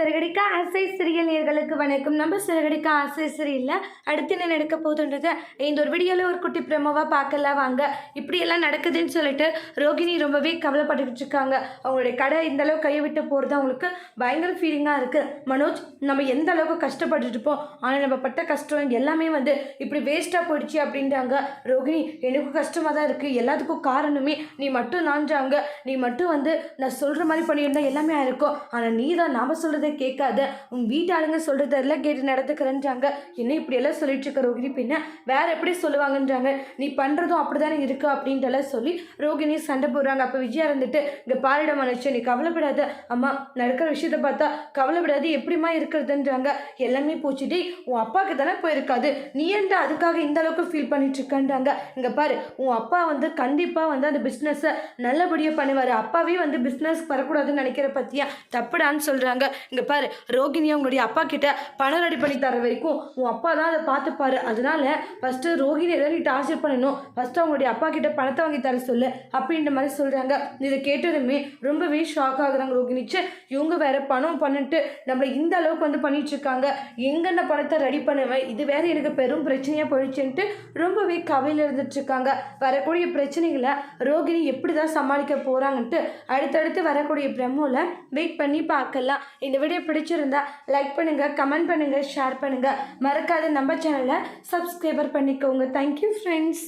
சிறகடிக்க ஆசை சிறியல் நேர்களுக்கு வணக்கம். நம்ம சிறகடிக்க ஆசை சிறியில் அடுத்து என்ன நடக்க போகுதுன்றதை இந்த ஒரு வீடியோவில் ஒரு குட்டி பிரமோவாக பார்க்கலாம் வாங்க. இப்படியெல்லாம் நடக்குதுன்னு சொல்லிட்டு ரோகிணி ரொம்பவே கவலைப்பட்டுக்கிட்டு இருக்காங்க. அவங்களுடைய கடை இந்த அளவுக்கு கையை விட்டு போகிறது அவங்களுக்கு பயங்கர ஃபீலிங்காக இருக்குது மனோஜ் நம்ம எந்த அளவுக்கு கஷ்டப்பட்டுட்டு இருப்போம்? ஆனால் நம்ம பட்ட கஷ்டம் எல்லாமே வந்து இப்படி வேஸ்ட்டாக போயிடுச்சு அப்படின்றாங்க ரோகிணி. எனக்கும் கஷ்டமாக தான் இருக்குது எல்லாத்துக்கும் காரணமே நீ மட்டும் நான்றாங்க நீ மட்டும் வந்து நான் சொல்கிற மாதிரி பண்ணியிருந்தா எல்லாமே இருக்கும் ஆனால் நீ தான் நாம் சொல்கிறது கேட்காத. உன் வீட்டாளுங்க சொல்கிறதெல்லாம் கேட்டு நடத்துக்கிறேன்றாங்க என்ன இப்படியெல்லாம் சொல்லிட்டு இருக்க ரோகிணி? பின்ன வேற எப்படி சொல்லுவாங்கன்றாங்க? நீ பண்ணுறதும் அப்படி தானே இருக்கு அப்படின்ட்டுலாம் சொல்லி ரோகிணி சண்டை போடுறாங்க. அப்போ விஜயா இருந்துட்டு இங்கே பாரிட மனுஷன் நீ கவலைப்படாத. அம்மா நடக்கிற விஷயத்த பார்த்தா கவலைப்படாது எப்படிமா இருக்கிறதுன்றாங்க. எல்லாமே போச்சுட்டு உன் அப்பாவுக்கு தானே போயிருக்காது. நீ ஏன்டா அதுக்காக இந்த அளவுக்கு ஃபீல் பண்ணிட்டு இருக்கன்றாங்க? இங்கே பாரு உன் அப்பா வந்து கண்டிப்பாக வந்து அந்த பிஸ்னஸை நல்லபடியாக பண்ணுவார். அப்பாவே வந்து பிஸ்னஸ் வரக்கூடாதுன்னு நினைக்கிற பற்றியா தப்புடான்னு சொல்கிறாங்க இங்கே பாரு ரோகிணியை அவங்களுடைய அப்பா கிட்ட பணம் ரெடி பண்ணி தர வரைக்கும் உன் அப்பா தான் அதை பார்த்துப்பாரு அதனால ஃபஸ்ட்டு ரோகிணி எதாவது நீ டார்ச்சர் பண்ணணும்? ஃபஸ்ட்டு அவங்களுடைய அப்பா கிட்ட பணத்தை வாங்கி தர சொல்லு அப்படின்ற மாதிரி சொல்கிறாங்க இதை கேட்டதுமே ரொம்பவே ஷாக் ஆகுறாங்க ரோகிணிச்சு இவங்க வேற பணம் பண்ணிட்டு நம்மளை இந்த அளவுக்கு வந்து பண்ணிட்டு இருக்காங்க. எங்கென்ன பணத்தை ரெடி பண்ணுவேன்? இது வேற எனக்கு பெரும் பிரச்சனையாக போயிடுச்சுன்ட்டு ரொம்பவே கவலையில் இருந்துட்டு இருக்காங்க. வரக்கூடிய பிரச்சனைகளை ரோகிணி எப்படி தான் சமாளிக்க போகிறாங்கன்ட்டு அடுத்தடுத்து வரக்கூடிய பிரம்மோவில் வெயிட் பண்ணி பார்க்கலாம். இந்த வீடியோ பிடிச்சிருந்தா லைக் பண்ணுங்கள் கமெண்ட் பண்ணுங்கள் ஷேர் பண்ணுங்கள் மறக்காத நம்ம சேனலை சப்ஸ்கிரைபர் பண்ணிக்கோங்க. Thank you friends